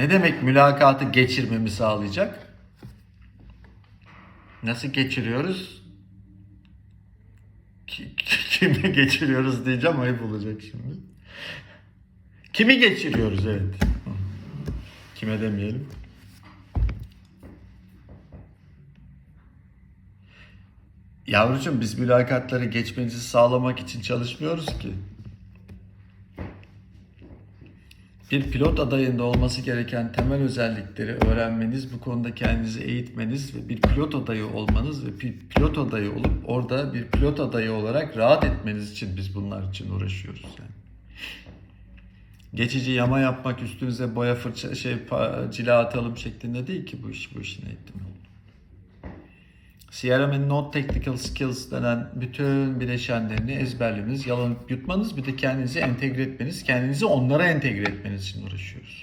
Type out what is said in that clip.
Ne demek mülakatı geçirmemi sağlayacak? Nasıl geçiriyoruz? Ki- ki- Kimi geçiriyoruz diyeceğim ayıp olacak şimdi. Kimi geçiriyoruz evet. Kime demeyelim. Yavrucuğum biz mülakatları geçmenizi sağlamak için çalışmıyoruz ki. Bir pilot adayında olması gereken temel özellikleri öğrenmeniz, bu konuda kendinizi eğitmeniz ve bir pilot adayı olmanız ve bir pilot adayı olup orada bir pilot adayı olarak rahat etmeniz için biz bunlar için uğraşıyoruz yani. Geçici yama yapmak, üstünüze boya fırça şey cila atalım şeklinde değil ki bu iş bu işin eğitimi. CRM and Non Technical Skills denen bütün bileşenlerini ezberlemeniz, yalanıp yutmanız bir de kendinizi entegre etmeniz, kendinizi onlara entegre etmeniz için uğraşıyoruz.